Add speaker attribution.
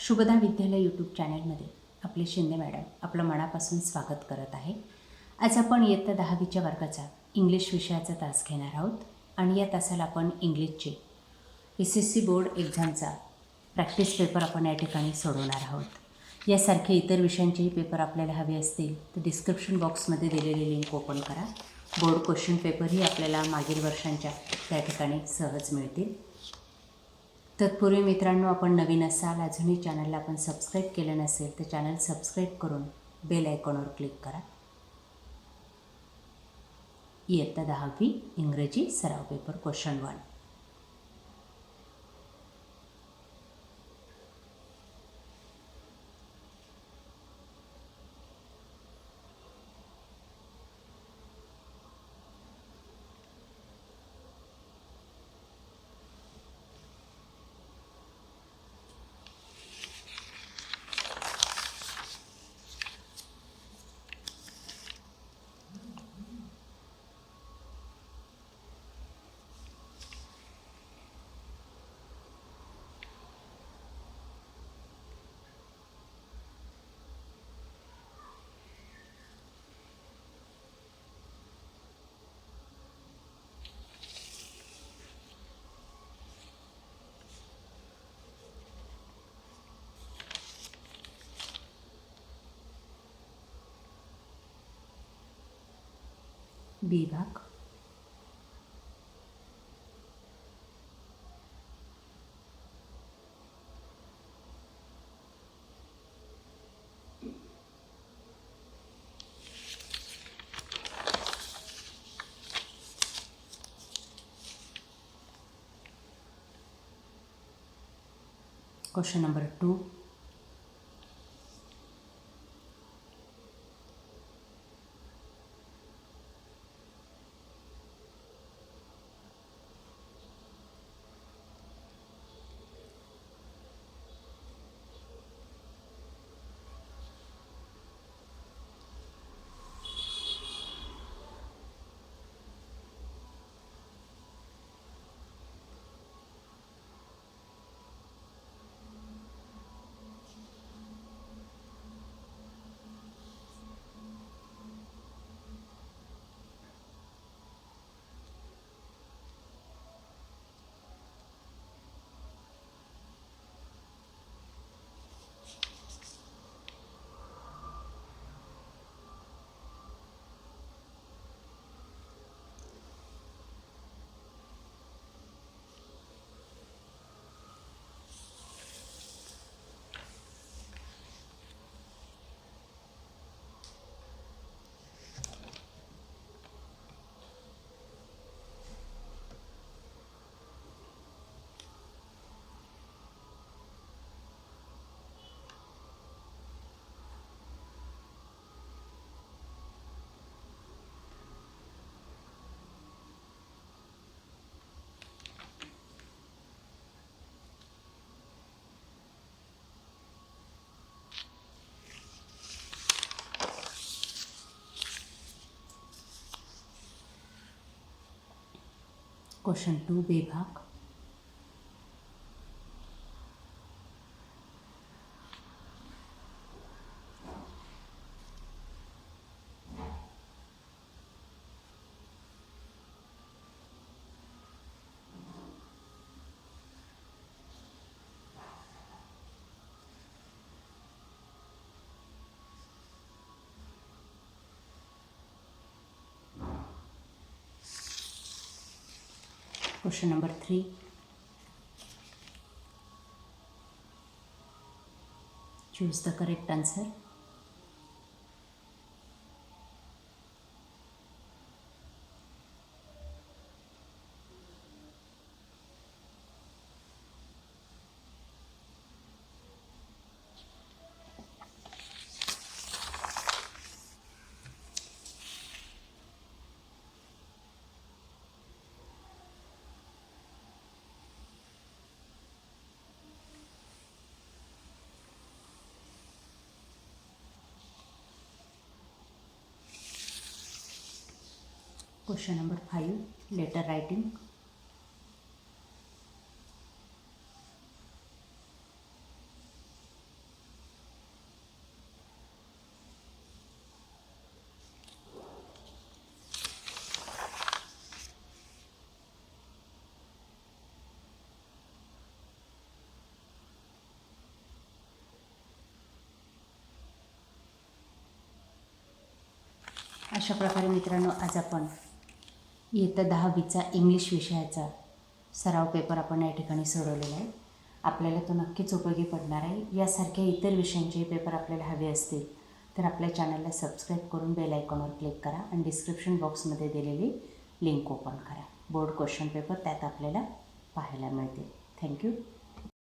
Speaker 1: शुभदा विद्यालय यूट्यूब चॅनलमध्ये आपले शिंदे मॅडम आपलं मनापासून स्वागत करत आहे. आज आपण इयत्ता दहावीच्या वर्गाचा इंग्लिश विषयाचा तास घेणार आहोत आणि या तासाला आपण इंग्लिशचे एस एस सी बोर्ड एक्झामचा प्रॅक्टिस पेपर आपण या ठिकाणी सोडवणार आहोत. यासारखे इतर विषयांचेही पेपर आपल्याला हवे असतील तर डिस्क्रिप्शन बॉक्समध्ये दिलेली लिंक ओपन करा. बोर्ड क्वेश्चन पेपरही आपल्याला मागील वर्षांच्या त्या ठिकाणी सहज मिळतील. तत्पूर्वी मित्रांनो आपण नवीन असाल अजूनही चॅनलला आपण सबस्क्राईब केलं नसेल तर चॅनल सबस्क्राईब करून बेल आयकॉनवर क्लिक करा. इयत्ता दहावी इंग्रजी सराव paper question one Be back. Question number 2 question two बे भाग Question number three. Choose the correct answer. question number 5 letter writing अशा प्रकारे मित्रांनो आज आपण इयत्ता दहावीचा इंग्लिश विषयाचा सराव पेपर आपण या ठिकाणी सोडवलेला आहे. आपल्याला तो नक्कीच उपयोगी पडणार आहे. यासारख्या इतर विषयांचे पेपर आपल्याला हवे असतील तर आपल्या चॅनलला सबस्क्राईब करून बेल आयकॉनवर क्लिक करा आणि डिस्क्रिप्शन बॉक्समध्ये दिलेली लिंक ओपन करा. बोर्ड क्वेश्चन पेपर त्यात आपल्याला पाहायला मिळतील. थँक्यू